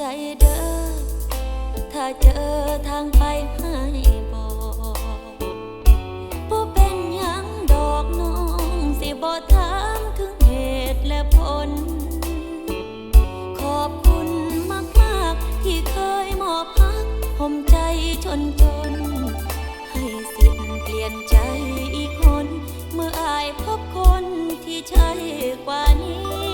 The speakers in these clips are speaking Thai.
จเด้อ ถ้าเจอทางไปให้บอกบ่เป็นหยังดอกน้องสิบ่ถามถึงเหตุและผล ขอบคุณมากมากที่เคยมอบพักผมใจจนจน ให้สิ้นเปลี่ยนใจอีกคน เมื่ออายพบคนที่ใช่กว่านี้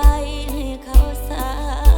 ไปให้เขาสา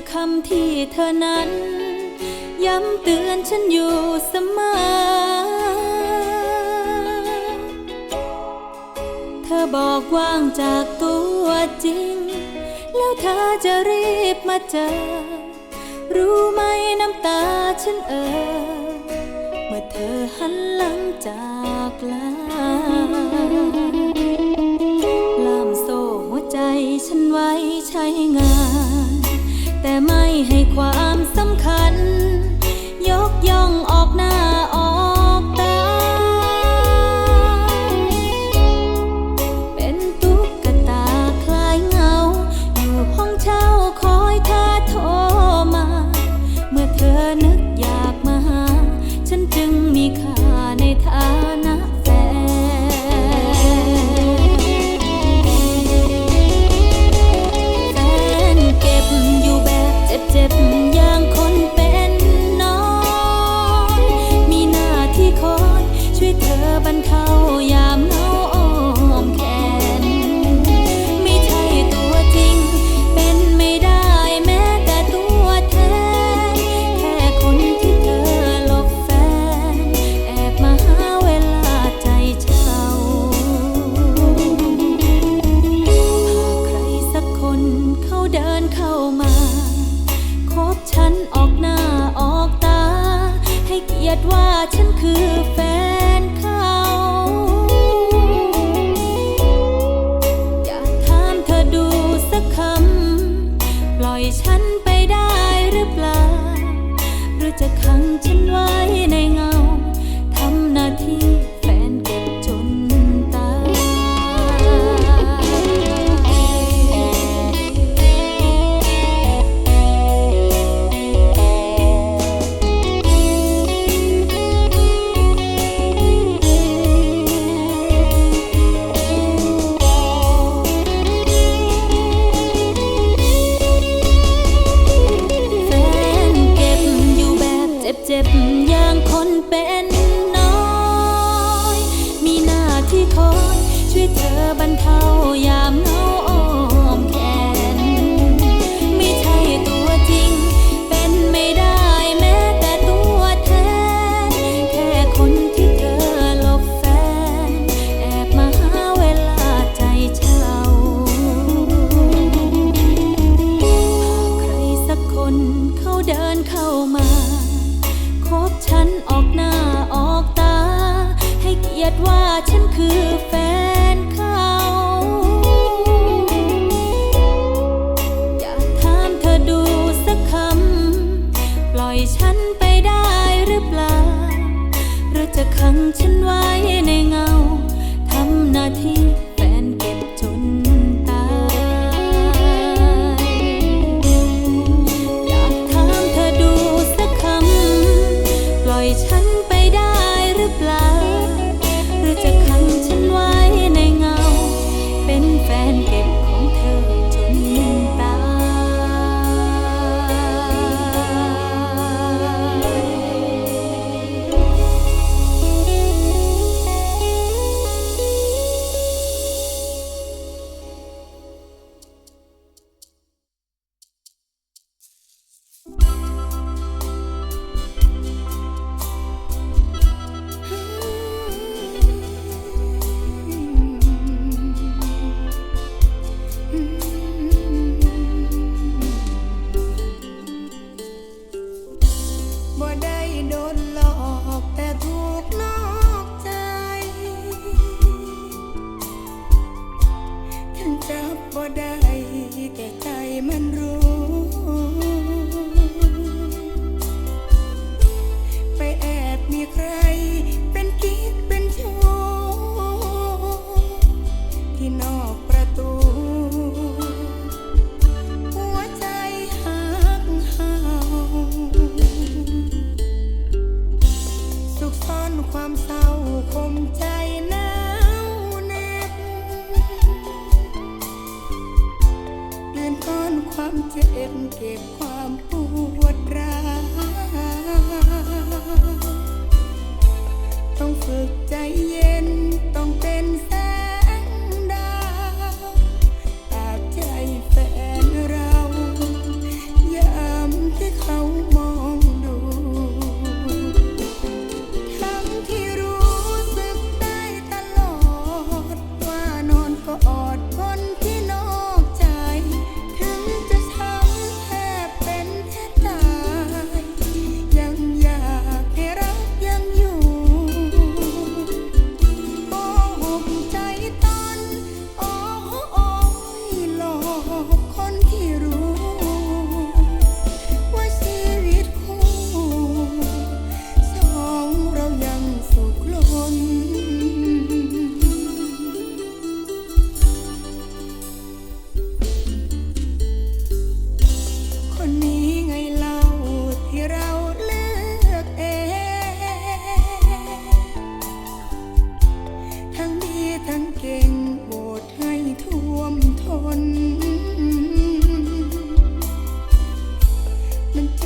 คือคำที่เธอนั้น ย้ำเตือนฉันอยู่เสมอ เธอบอกว่างจากตัวจริง แล้วเธอจะรีบมาเจอ รู้ไหมน้ำตาฉันเออ เมื่อเธอหันหลังจากลา วเธอบรรเทายามเงาอ้อมแขน ไม่ใช่ตัวจริง เป็นไม่ได้แม้แต่ตัวแทน แค่คนที่เธอหลบแฟน แอบมาหาเวลาใจเช่าใครสักคนเขาเดินเข้ามาคบฉันออกหน้าออกตา ให้เกียรติว่าฉันคือ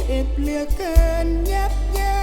เอ็บเหลือเกินยับยั้